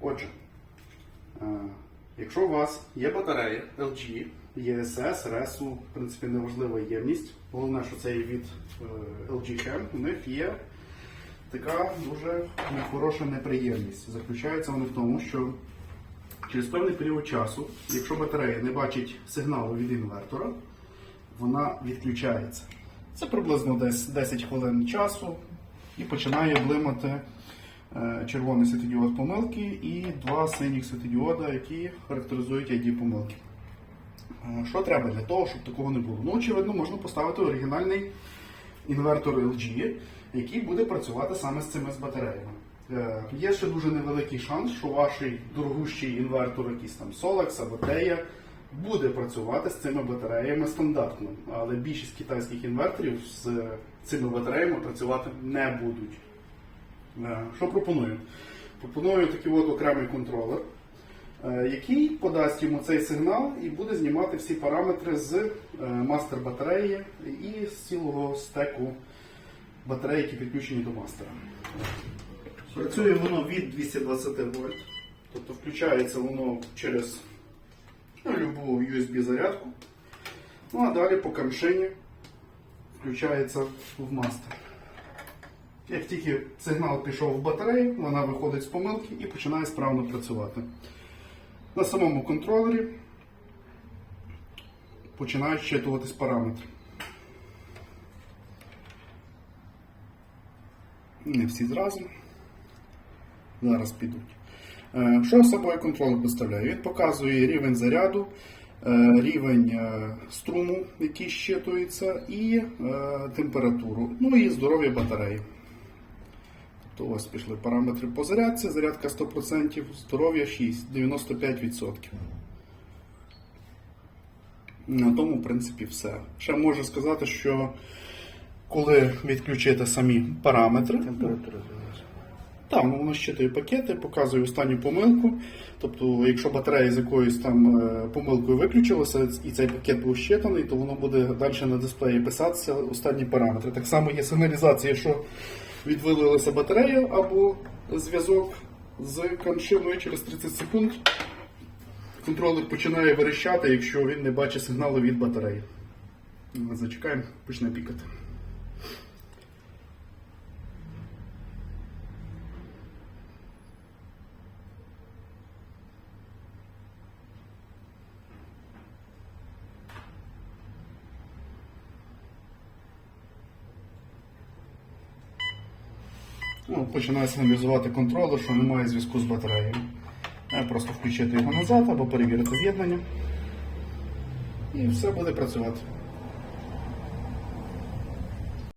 Отже, е, якщо у вас є батарея LG, ESS, RESU, в принципі, неважлива ємність. Головне, що це є від е, LG Chem, у них є така дуже хороша неприємність. Заключається вона в тому, що через певний період часу, якщо батарея не бачить сигналу від інвертора, вона відключається. Це приблизно десь 10 хвилин часу і починає блимати червоний світодіод помилки і два синіх світодіода, які характеризують ID помилки. Е, Що треба для того, щоб такого не було? Ну, очевидно, можна поставити оригінальний інвертор LG, який буде працювати саме з цими з батареями. Е, Є ще дуже невеликий шанс, що ваш дорогущий інвертор, якийсь там Solex або Teia, буде працювати з цими батареями стандартно. Але більшість китайських інверторів з цими батареями працювати не будуть. Що пропоную? Пропоную такий от окремий контролер, е, який подасть йому цей сигнал і буде знімати всі параметри з е, мастер батареї і з цілого стеку батарей, які підключені до мастера. Працює воно від 220 вольт, тобто включається воно через ну, любу USB зарядку. Ну а далі по камшині включається в мастер. Як тільки сигнал пішов в батарею, вона виходить з помилки і починає справно працювати. На самому контролері починають щитуватись параметри. Не всі зразу. Зараз підуть. Е, Що собою контролер представляє? Він показує рівень заряду, е, рівень е, струму, який щитується, і температуру, ну і здоров'я батареї. Тобто ось пішли параметри по зарядці, зарядка 100%, здоров'я 6, 95%. На тому, в принципі, все. Ще можу сказати, що коли відключити самі параметри, Температура так, ну, воно щитує пакети, показує останню помилку. Тобто, якщо батарея з якоюсь там е, помилкою виключилася і цей пакет був щитаний, то воно буде далі на дисплеї писатися останні параметри. Так само є сигналізація, що відвилилася батарея або зв'язок з коншиною через 30 секунд. Контролер починає верещати, якщо він не бачить сигналу від батареї. Зачекаємо, почне пікати. Ну, починає сигналізувати контролер, що немає зв'язку з батареєю. Е, Просто включити його назад або перевірити з'єднання. І все буде працювати.